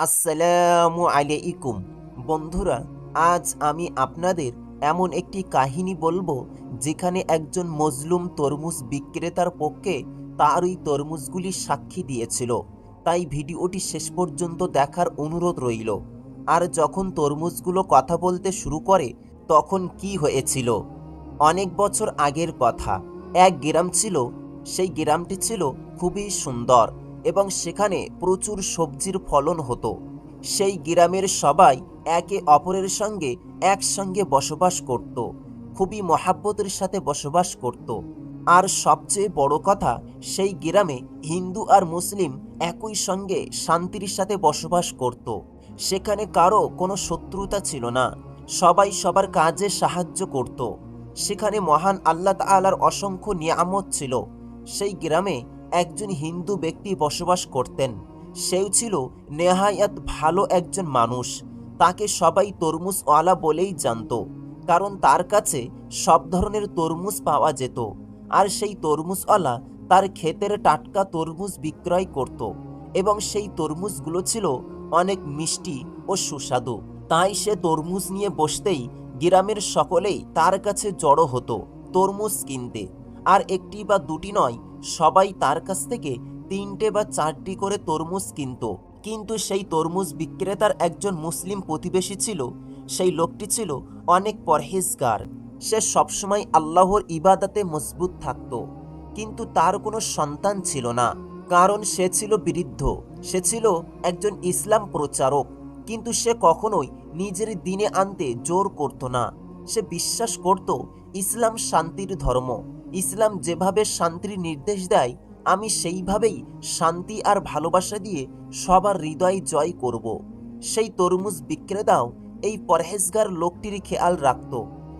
আসসালামু আলাইকুম। বন্ধুরা, আজ আমি আপনাদের এমন একটি কাহিনী বলব যেখানে একজন মজলুম তরমুজ বিক্রেতার পক্ষে তার ওই তরমুজগুলি সাক্ষী দিয়েছিল। তাই ভিডিওটি শেষ পর্যন্ত দেখার অনুরোধ রইল। আর যখন তরমুজগুলো কথা বলতে শুরু করে, তখন কি হয়েছিল? অনেক বছর আগের কথা। এক গ্রাম ছিল, সেই গ্রামটি ছিল খুবই সুন্দর। এবং সেখানে প্রচুর সবজির ফলন হতো। সেই গ্রামের সবাই একে অপরের সঙ্গে একসঙ্গে বসবাস করত, খুবই মহাব্বতের সাথে বসবাস করত। আর সবচেয়ে বড় কথা, সেই গ্রামে হিন্দু আর মুসলিম একই সঙ্গে শান্তির সাথে বসবাস করত। সেখানে কারও কোনো শত্রুতা ছিল না, সবাই সবার কাজে সাহায্য করত। সেখানে মহান আল্লাহ তাআলার অসংখ্য নিয়ামত ছিল। সেই গ্রামে একজন হিন্দু ব্যক্তি বসবাস করতেন। সেও ছিল নেহায়াত ভালো একজন মানুষ। তাকে সবাই তরমুজওয়ালা বলেই জানতো, কারণ তার কাছে সব ধরনের তরমুজ পাওয়া যেত। আর সেই তরমুজওয়ালা তার ক্ষেতের টাটকা তরমুজ বিক্রয় করত এবং সেই তরমুজগুলো ছিল অনেক মিষ্টি ও সুস্বাদু। তাই সে তরমুজ নিয়ে বসতেই গ্রামের সকলেই তার কাছে জড়ো হতো তরমুজ কিনতে। আর একটি বা দুটি নয়, সবাই তার কাছ থেকে তিনটে বা চারটি করে তরমুজ কিনত। কিন্তু সেই তরমুজ বিক্রেতার একজন মুসলিম প্রতিবেশী ছিল, সেই লোকটি ছিল অনেক পরহেজগার। সে সবসময় আল্লাহর ইবাদাতে মজবুত থাকত। কিন্তু তার কোনো সন্তান ছিল না, কারণ সে ছিল বৃদ্ধ। সে ছিল একজন ইসলাম প্রচারক, কিন্তু সে কখনোই নিজের দিনে আনতে জোর করত না। সে বিশ্বাস করত, ইসলাম শান্তির ধর্ম। ইসলাম যেভাবে শান্তির নির্দেশ দেয়, আমি সেইভাবেই শান্তি আর ভালোবাসা দিয়ে সবার হৃদয় জয় করব। সেই তরমুজ বিক্রেতাও এই পরহেজগার লোকটির খেয়াল রাখত।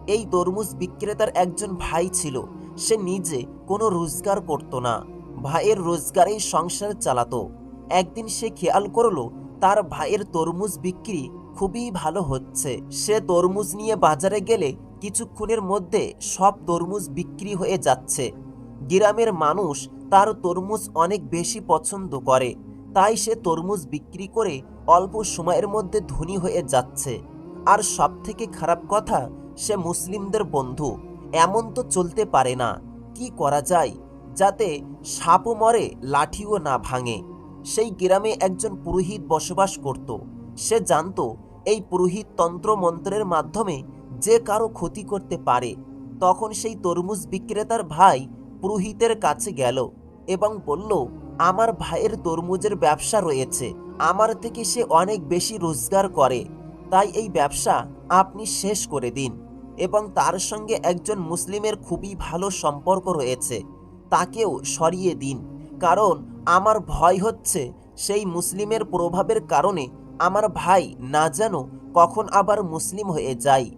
এই তরমুজ বিক্রেতার একজন ভাই ছিল, সে নিজে কোনো রোজগার করত না। ভাইয়ের রোজগারেই সংসার চালাতো। একদিন সে খেয়াল করল, তার ভাইয়ের তরমুজ বিক্রি খুবই ভালো হচ্ছে। সে তরমুজ নিয়ে বাজারে গেলে কিছুক্ষণের মধ্যে সব তরমুজ বিক্রি হয়ে যাচ্ছে। গ্রামের মানুষ তার তরমুজ অনেক বেশি পছন্দ করে। তাই সে তরমুজ বিক্রি করে অল্প সময়ের মধ্যে ধনী হয়ে যাচ্ছে। আর সব থেকে খারাপ কথা, সে মুসলিমদের বন্ধু। এমন তো চলতে পারে না। কি করা যায়? যাতে সাপও মরে, লাঠিও না ভাঙে। সেই গ্রামে একজন পুরোহিত বসবাস করত। সে জানতো এই পুরোহিত তন্ত্র মন্ত্রের মাধ্যমে যে কারও ক্ষতি করতে পারে, তখন সেই তরমুজ বিক্রেতার ভাই পুরোহিতের কাছে গেল এবং বলল, আমার ভাইয়ের তরমুজের ব্যবসা রয়েছে, আমার থেকে সে অনেক বেশি রোজগার করে, তাই এই ব্যবসা আপনি শেষ করে দিন। এবং তার সঙ্গে একজন মুসলিমের খুবই ভালো সম্পর্ক রয়েছে, তাকেও সরিয়ে দিন, কারণ আমার ভয় হচ্ছে সেই মুসলিমের প্রভাবের কারণে আমার ভাই না যেন কখন আবার মুসলিম হয়ে যায়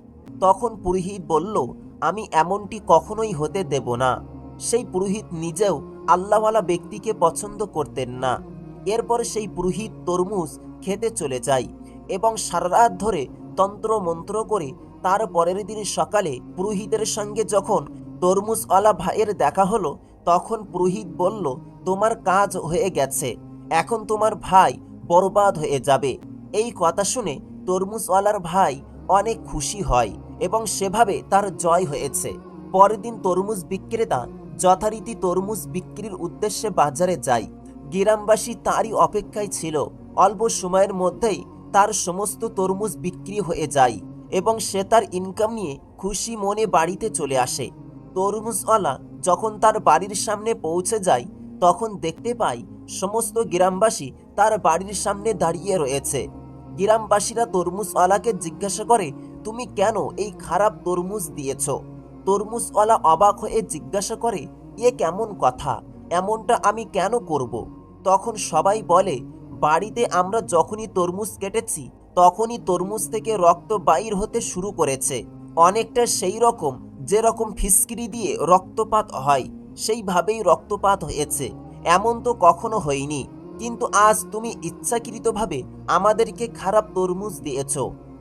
তখন পুরোহিত বলল, আমি এমনটি কখনোই হতে দেব না। সেই পুরোহিত নিজেও আল্লাহওয়ালা ব্যক্তিকে পছন্দ করতেন না। এরপর সেই পুরোহিত তরমুজ খেতে চলে যায় এবং সারা রাত ধরে তন্ত্র মন্ত্র করে তার পরের দিন সকালে পুরোহিতের সঙ্গে যখন তরমুজওয়ালা ভাইয়ের দেখা হলো, তখন পুরোহিত বলল, তোমার কাজ হয়ে গেছে। এখন তোমার ভাই বরবাদ হয়ে যাবে। এই কথা শুনে তরমুজওয়ালার ভাই অনেক খুশি হয় এবং সেভাবে তার জয় হয়েছে। পরের দিন তরমুজ বিক্রেতা যথারীতি তরমুজ বিক্রির উদ্দেশ্যে বাজারে যায়। গ্রামবাসী তারই অপেক্ষায় ছিল। অল্প সময়ের মধ্যেই তার সমস্ত তরমুজ বিক্রি হয়ে যায় এবং সে তার ইনকাম নিয়ে খুশি মনে বাড়িতে চলে আসে। তরমুজওয়ালা যখন তার বাড়ির সামনে পৌঁছে যায়, তখন দেখতে পায় সমস্ত গ্রামবাসী তার বাড়ির সামনে দাঁড়িয়ে রয়েছে। গ্রামবাসীরা তরমুজওয়ালাকে জিজ্ঞাসা করে, তুমি কেন এই খারাপ তরমুজ দিয়েছ? তরমুজওয়ালা অবাক হয়ে জিজ্ঞাসা করে, এ কেমন কথা? এমনটা আমি কেন করব? তখন সবাই বলে, বাড়িতে আমরা যখনই তরমুজ কেটেছি, তখনই তরমুজ থেকে রক্ত বাইর হতে শুরু করেছে। অনেকটা সেই রকম, যেরকম ফিসকিরি দিয়ে রক্তপাত হয়, সেইভাবেই রক্তপাত হয়েছে। এমন তো কখনো হয়নি। কিন্তু আজ তুমি ইচ্ছাকৃতভাবে আমাদেরকে খারাপ তরমুজ দিয়েছ।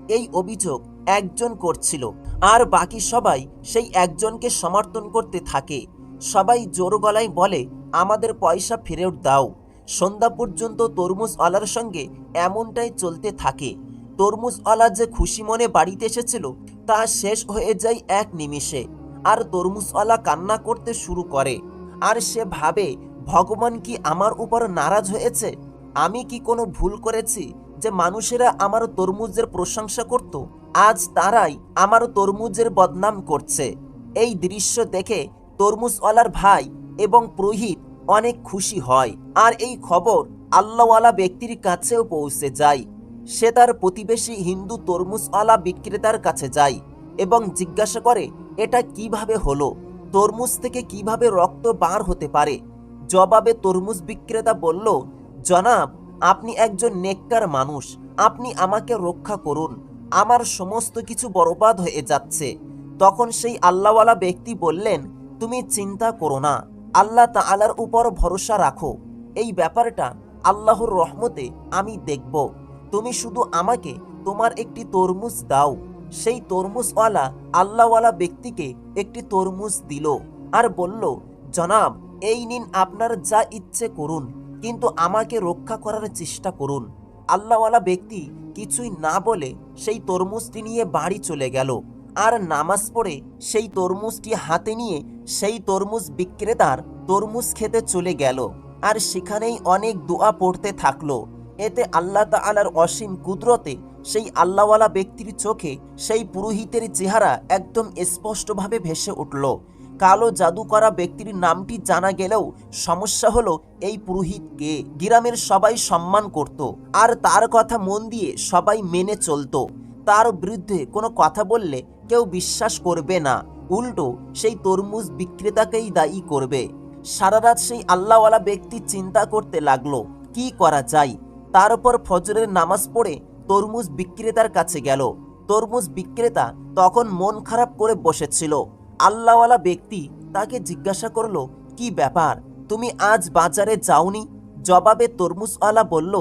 এই অভিযোগ একজন করছিল, আর বাকি সবাই সেই একজনকে সমর্থন করতে থাকে। সবাই জোর গলায় বলে, আমাদের পয়সা ফেরত দাও। সন্ধ্যা পর্যন্ত তরমুজওয়ালার সঙ্গে এমনটাই চলতে থাকে। তরমুজ আলা যে খুশি মনে বাড়িতে এসেছিল, তা শেষ হয়ে যায় এক নিমিষে। আর তরমুজওয়ালা কান্না করতে শুরু করে। আর সে ভাবে ভগবান কি আমার উপর নারাজ হয়েছে? আমি কি কোনো ভুল করেছি যে মানুষেরা আমার তরমুজের প্রশংসা করত? আজ তারাই আমার তরমুজের বদনাম করছে। এই দৃশ্য দেখে তরমুজওয়ালার ভাই এবং পুরোহিত অনেক খুশি হয়। আর এই খবর আল্লাহওয়ালা ব্যক্তির কাছেও পৌঁছে যায়। সে তার প্রতিবেশী হিন্দু তরমুজওয়ালা বিক্রেতার কাছে যায় এবং জিজ্ঞাসা করে, এটা কীভাবে হলো? তরমুজ থেকে কীভাবে রক্ত বার হতে পারে? জবাবে তরমুজ বিক্রেতা বলল, জনাব, আপনি একজন নেককার মানুষ। আপনি আমাকে রক্ষা করুন। আমার সমস্ত কিছু বরবাদ হয়ে যাচ্ছে। তখন সেই আল্লাহওয়ালা ব্যক্তি বললেন, তুমি চিন্তা করো না। আল্লাহ তাআলার উপর ভরসা রাখো। এই ব্যাপারটা আল্লাহর রহমতে আমি দেখব। তুমি শুধু আমাকে তোমার একটি তরমুজ দাও। সেই তরমুজওয়ালা আল্লাহওয়ালা ব্যক্তিকে একটি তরমুজ দিল আর বলল, জনাব এই নিন আপনার যা ইচ্ছে করুন, কিন্তু আমাকে রক্ষা করার চেষ্টা করুন। আল্লাহওয়ালা ব্যক্তি কিছুই না বলে সেই তরমুজটি নিয়ে বাড়ি চলে গেল, আর নামাজ পড়ে সেই তরমুজটি হাতে নিয়ে সেই তরমুজ বিক্রেতার তরমুজ খেতে চলে গেল, আর সেখানেই অনেক দোয়া পড়তে থাকল। এতে আল্লাহ তাআলার অসীম কুদরতে সেই আল্লাহওয়ালা ব্যক্তির চোখে সেই পুরোহিতের চেহারা একদম স্পষ্টভাবে ভেসে উঠল। কালো জাদু করা ব্যক্তির নামটি জানা গেলেও সমস্যা হলো এই পুরোহিতকে। গ্রামের সবাই সম্মান করত আর তার কথা মন দিয়ে সবাই মেনে চলতো। তার বিরুদ্ধে কোনো কথা বললে কেউ বিশ্বাস করবে না। উল্টো সেই তরমুজ বিক্রেতাকেই দায়ী করবে। সারা রাত সেই আল্লাহওয়ালা ব্যক্তি চিন্তা করতে লাগল, কি করা যায়? তার উপর ফজরের নামাজ পড়ে তরমুজ বিক্রেতার কাছে গেল। তরমুজ বিক্রেতা তখন মন খারাপ করে বসেছিল। আল্লাহওয়ালা ব্যক্তি তাকে জিজ্ঞাসা করল, কি ব্যাপার? তুমি আজ বাজারে যাওনি? জবাবে তরমুজওয়ালা বলল,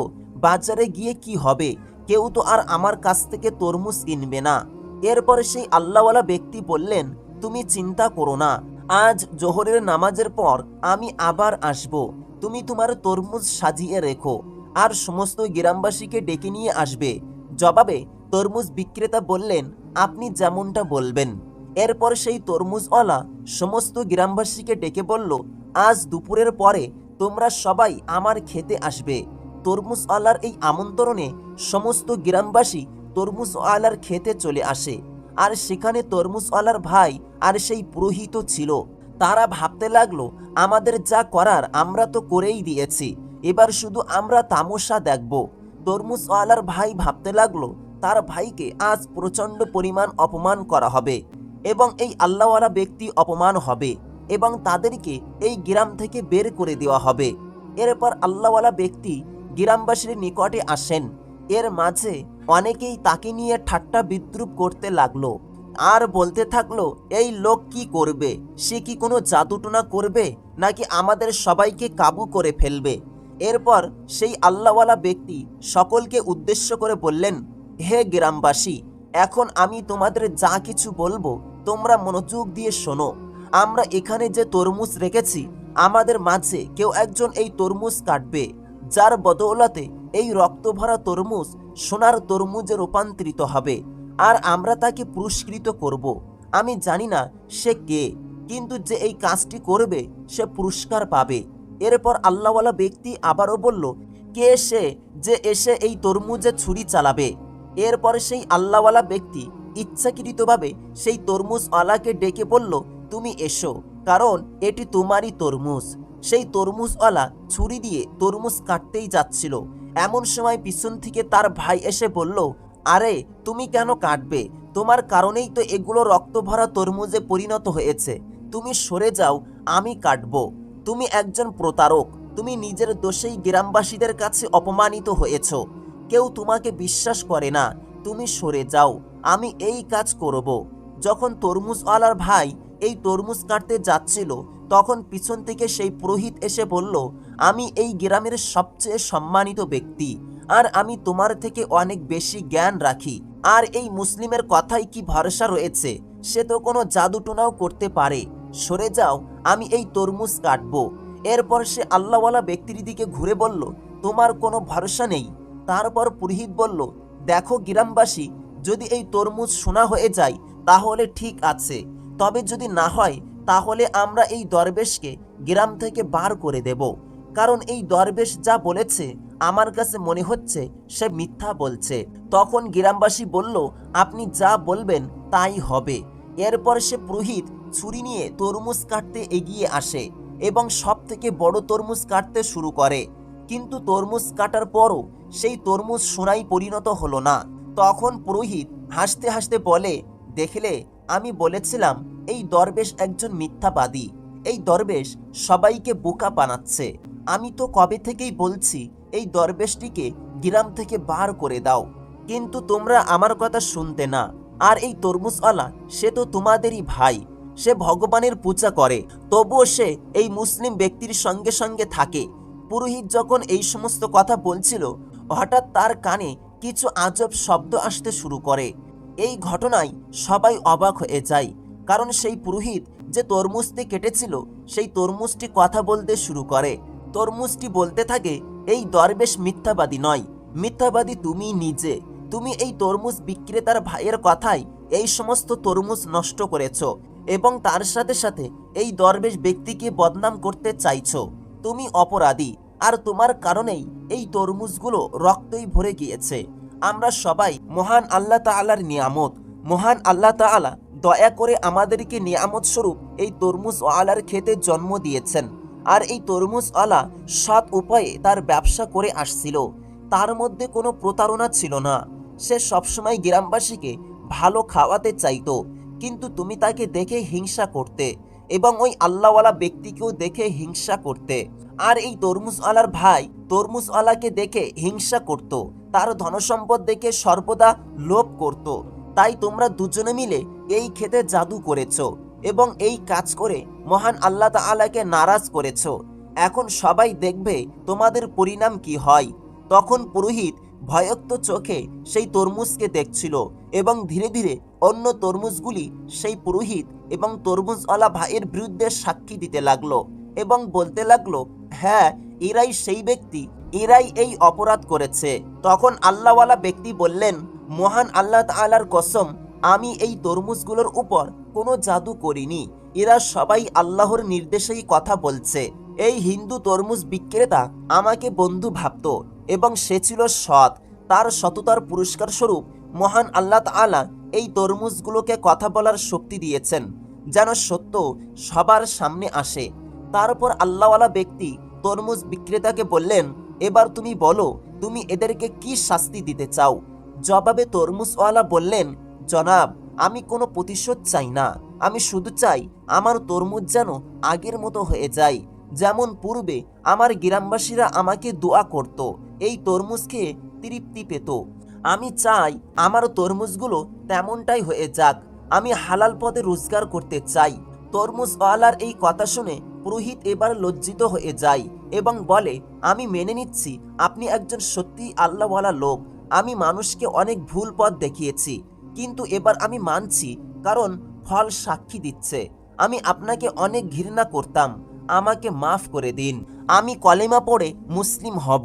বাজারে গিয়ে কি হবে? কেউ তো আর আমার কাছ থেকে তরমুজ কিনবে না। এরপরে সেই আল্লাহওয়ালা ব্যক্তি বললেন, তুমি চিন্তা করো না, আজ জোহরের নামাজের পর আমি আবার আসব। তুমি তোমার তরমুজ সাজিয়ে রেখো, আর সমস্ত গ্রামবাসীকে ডেকে নিয়ে আসবে। জবাবে তরমুজ বিক্রেতা বললেন, আপনি যেমনটা বলবেন। এরপর সেই তরমুজওয়ালা সমস্ত গ্রামবাসীকে ডেকে বলল, আজ দুপুরের পরে তোমরা সবাই আমার খেতে আসবে। তরমুজওয়ালার এই আমন্ত্রণে সমস্ত গ্রামবাসী তরমুজওয়ালার খেতে চলে আসে। আর সেখানে তরমুজওয়ালার ভাই আর সেই পুরোহিত ছিল। তারা ভাবতে লাগল, আমাদের যা করার আমরা তো করেই দিয়েছি। এবার শুধু আমরা তামসা দেখব। তরমুজওয়ালার ভাই ভাবতে লাগল, তার ভাইকে আজ প্রচণ্ড পরিমাণ অপমান করা হবে। এবং এই আল্লাহওয়ালা ব্যক্তি অপমান হবে এবং তাদেরকে এই গ্রাম থেকে বের করে দেওয়া হবে। এরপর আল্লাহওয়ালা ব্যক্তি গ্রামবাসীর নিকটে আসেন। এর মাঝে অনেকেই তাকে নিয়ে ঠাট্টা বিদ্রুপ করতে লাগল। আর বলতে থাকল, এই লোক কি করবে? সে কি কোনো জাদুটোনা করবে? নাকি আমাদের সবাইকে কাবু করে ফেলবে? এরপর সেই আল্লাহওয়ালা ব্যক্তি সকলকে উদ্দেশ্য করে বললেন, হে গ্রামবাসী, এখন আমি তোমাদের যা কিছু বলব তোমরা মনোযোগ দিয়ে শোনো। আমরা এখানে যে তরমুজ রেখেছি, আমাদের মাঝে কেউ একজন এই তরমুজ কাটবে, যার বদৌলতে এই রক্তভরা তরমুজ সোনার তরমুজে রূপান্তরিত হবে, আর আমরা তাকে পুরস্কৃত করব। আমি জানি না সে কে, কিন্তু যে এই কাজটি করবে, সে পুরস্কার পাবে। এরপর আল্লাহওয়ালা ব্যক্তি আবারও বলল, কে সে যে এসে এই তরমুজে ছুরি চালাবে? এরপর সেই আল্লাহওয়ালা ব্যক্তি ইচ্ছাকৃতভাবে সেই তরমুজওয়ালাকে ডেকে বলল, তুমি এসো, কারণ এটি তোমারই তরমুজ। সেই তরমুজওয়ালা ছুরি দিয়ে তরমুজ কাটতেই যাচ্ছিল। এমন সময় পিছন থেকে তার ভাই এসে বলল, আরে, তুমি কেন কাটবে? তোমার কারণেই তো এগুলো রক্তভরা তরমুজে পরিণত হয়েছে। তুমি সরে যাও, আমি কাটব। তুমি একজন প্রতারক। তুমি নিজের দোষেই গ্রামবাসীদের কাছে অপমানিত হয়েছ। কেউ তোমাকে বিশ্বাস করে না। তুমি সরে যাও, আমি এই কাজ করব। যখন তরমুজওয়ালার ভাই এই তরমুজ কাটতে যাচ্ছিল, তখন পিছন থেকে সেই পুরোহিত এসে বলল, আমি এই গ্রামের সবচেয়ে সম্মানিত ব্যক্তি, আর আমি তোমার থেকে অনেক বেশি জ্ঞান রাখি। আর এই মুসলিমের কথাই কি ভরসা রয়েছে? সে তো কোনো জাদুটোনাও করতে পারে। সরে যাও, আমি এই তরমুজ কাটব। এরপর সে আল্লাহওয়ালা ব্যক্তির দিকে ঘুরে বলল, তোমার কোনো ভরসা নেই? তারপর পুরোহিত বলল দেখো গ্রামবাসী, যদি এই তরমুজ সোনা হয়ে যায়, তাহলে ঠিক আছে। তবে যদি না হয়, তাহলে আমরা এই দরবেশকে গ্রাম থেকে বার করে দেব। কারণ এই দরবেশ যা বলেছে, আমার কাছে মনে হচ্ছে সে মিথ্যা বলছে। তখন গ্রামবাসী বলল, আপনি যা বলবেন, তাই হবে। এরপর সে পুরোহিত ছুরি নিয়ে তরমুজ কাটতে এগিয়ে আসে এবং সব থেকে বড় তরমুজ কাটতে শুরু করে। কিন্তু তরমুজ কাটার পরও সেই তরমুজ সোনাই পরিণত হলো না। তখন পুরোহিত হাসতে হাসতে বলে, দেখলে, আমি বলেছিলাম, এই দরবেশ একজন মিথ্যাবাদী। এই দরবেশ সবাইকে বোকা বানাচ্ছে। আমি তো কবে থেকেই বলছি, এই দরবেশটিকে গ্রাম থেকে বার করে দাও। কিন্তু তোমরা আমার কথা শুনতে না। আর এই তরমুজওয়ালা, সে তো তোমাদেরই ভাই। সে ভগবানের পূজা করে। তবুও সে এই মুসলিম ব্যক্তির সঙ্গে সঙ্গে থাকে। পুরোহিত যখন এই সমস্ত কথা বলছিল হঠাৎ তার কানে কিছু আজব শব্দ আসতে শুরু করে। এই ঘটনায় সবাই অবাক হয়ে যায়, কারণ সেই পুরোহিত যে তরমুজটি কেটেছিল, সেই তরমুজটি কথা বলতে শুরু করে। তরমুজটি বলতে থাকে, এই দরবেশ মিথ্যাবাদী নয়। মিথ্যাবাদী তুমি নিজে। তুমি এই তরমুজ বিক্রেতার ভাইয়ের কথাই এই সমস্ত তরমুজ নষ্ট করেছ এবং তার সাথে সাথে এই দরবেশ ব্যক্তিকে বদনাম করতে চাইছ। তুমি অপরাধী। আর তোমার কারণেই এই তরমুজগুলো রক্তই ভরে গিয়েছে। আমরা সবাই মহান আল্লাহ তাআলার নিয়ামত, মহান আল্লাহ তাআলা দয়া করে আমাদেরকে নিয়ামত স্বরূপ এই তরমুজ ওয়ালার খেতে জন্ম দিয়েছেন। আর এই তরমুজ আলা সৎ উপায়ে তার ব্যবসা করে আসছিল। তার মধ্যে কোনো প্রতারণা ছিল না। সে সবসময় গ্রামবাসীকে ভালো খাওয়াতে চাইতো। কিন্তু তুমি তাকে দেখে হিংসা করতে। এবং ওই আল্লাহওয়ালা ব্যক্তিকেও দেখে হিংসা করতে। আর এই তরমুজ আলার ভাই তরমুজ আলাকে দেখে হিংসা করত। তার ধনসম্পদ দেখে সর্বদা লোভ করত। তাই তোমরা দুজনে মিলে এই খেতে জাদু করেছ এবং এই কাজ করে মহান আল্লাহ তাআলাকে নারাজ করেছ। এখন সবাই দেখবে তোমাদের পরিণাম কি হয়। তখন পুরোহিত ভয়ক্ত চোখে সেই তরমুজকে দেখছিল এবং ধীরে ধীরে অন্য তরমুজগুলি সেই পুরোহিত এবং তরমুজওয়ালা ভাইয়ের বিরুদ্ধে সাক্ষী দিতে লাগল এবং বলতে লাগল হ্যাঁ এরাই সেই ব্যক্তি, এরাই এই অপরাধ করেছে। তখন আল্লাহওয়ালা ব্যক্তি বললেন, মহান আল্লাহ তাআলার কসম, আমি এই তরমুজগুলোর উপর কোনো জাদু করিনি। এরা সবাই আল্লাহর নির্দেশেই কথা বলছে। এই হিন্দু তরমুজ বিক্রেতা আমাকে বন্ধু ভাবত। এবং সে ছিল সৎ। তার সততার পুরস্কার স্বরূপ মহান আল্লাহ তাআলা এই তরমুজগুলোকে কথা বলার শক্তি দিয়েছেন, যেন সত্য সবার সামনে আসে। তারপর আল্লাহওয়ালা ব্যক্তি তরমুজ বিক্রেতাকে বললেন, এবার তুমি বলো, তুমি এদেরকে কি শাস্তি দিতে চাও? জবাবে তরমুজওয়ালা বললেন, জনাব, আমি কোনো প্রতিশোধ চাই না। আমি শুধু চাই আমার তরমুজ যেন আগের মতো হয়ে যায়। যেমন পূর্বে আমার গ্রামবাসীরা আমাকে দোয়া করত, এই তরমুজ খেয়ে তৃপ্তি পেত। আমি চাই আমার তরমুজগুলো তেমনটাই হয়ে যাক। আমি হালাল পদে রোজগার করতে চাই। তরমুজওয়ালার এই কথা শুনে পুরোহিত এবার লজ্জিত হয়ে যায় এবং বলে, আমি মেনে নিচ্ছি, আপনি একজন সত্যি আল্লাহওয়ালা লোক। আমি মানুষকে অনেক ভুল পথ দেখিয়েছি, কিন্তু এবার আমি মানছি, কারণ ফল সাক্ষী দিচ্ছে। আমি আপনাকে অনেক ঘৃণা করতাম। আমাকে মাফ করে দিন। আমি কলেমা পড়ে মুসলিম হব।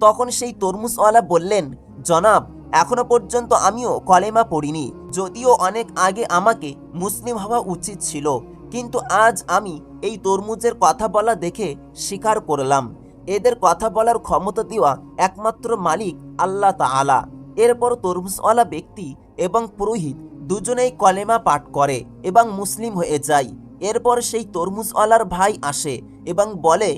তখন সেই তরমুজওয়ালা বললেন, জনাব, এখনও পর্যন্ত আমিও কলেমা পড়িনি। যদিও অনেক আগে আমাকে মুসলিম হওয়া উচিত ছিল, কিন্তু আজ আমি এই তরমুজের কথা বলা দেখে স্বীকার করলাম। এদের কথা বলার ক্ষমতা দেওয়া একমাত্র মালিক আল্লাহ তাআলা। এরপর তরমুজওয়ালা ব্যক্তি এবং পুরোহিত দুজনেই কলেমা পাঠ করে এবং মুসলিম হয়ে যায়। এরপর সেই তরমুজওয়ালার ভাই আসে এবং বলে,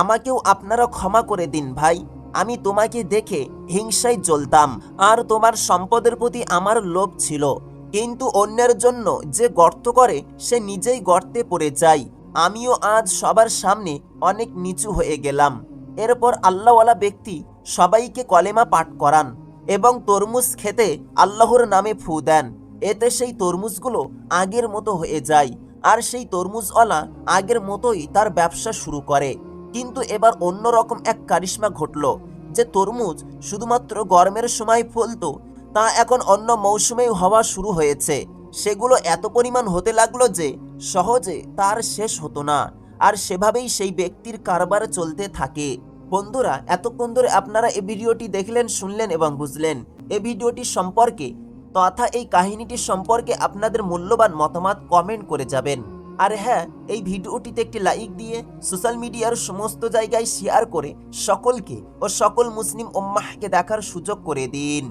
আমাকেও আপনারা ক্ষমা করে দিন ভাই, আমি তোমাকে দেখে হিংসায় জ্বলতাম, আর তোমার সম্পদের প্রতি আমার লোভ ছিল। কিন্তু অন্যের জন্য যে গর্ত করে, সে নিজেই গর্তে পড়ে যায়। আমিও আজ সবার সামনে অনেক নিচু হয়ে গেলাম। এরপর আল্লাহওয়ালা ব্যক্তি সবাইকে কলেমা পাঠ করান এবং তরমুজ খেতে আল্লাহর নামে ফু দেন। এতে সেই তরমুজগুলো আগের মতো হয়ে যায়। আর সেই তরমুজওয়ালা আগের মতোই তার ব্যবসা শুরু করে। কিন্তু এবার অন্যরকম এক কারিশ্মা ঘটল যে তরমুজ শুধুমাত্র গরমের সময় ফলত, তা এখন অন্য মৌসুমেও হওয়া শুরু হয়েছে। সেগুলো এত পরিমাণ হতে লাগল যে সহজে তার শেষ হতো না। আর সেভাবেই সেই ব্যক্তির কারবার চলতে থাকে। বন্ধুরা, এতক্ষণ ধরে আপনারা এই ভিডিওটি দেখলেন, শুনলেন এবং বুঝলেন। এই ভিডিওটি সম্পর্কে তথা এই কাহিনীটি সম্পর্কে আপনাদের মূল্যবান মতামত কমেন্ট করে যাবেন। আর হ্যাঁ এই ভিডিওটিতে একটি লাইক দিয়ে সোশ্যাল মিডিয়ার সমস্ত জায়গায় শেয়ার করে সকলকে ও সকল মুসলিম ওম্মাহকে দেখার সুযোগ করে দিন।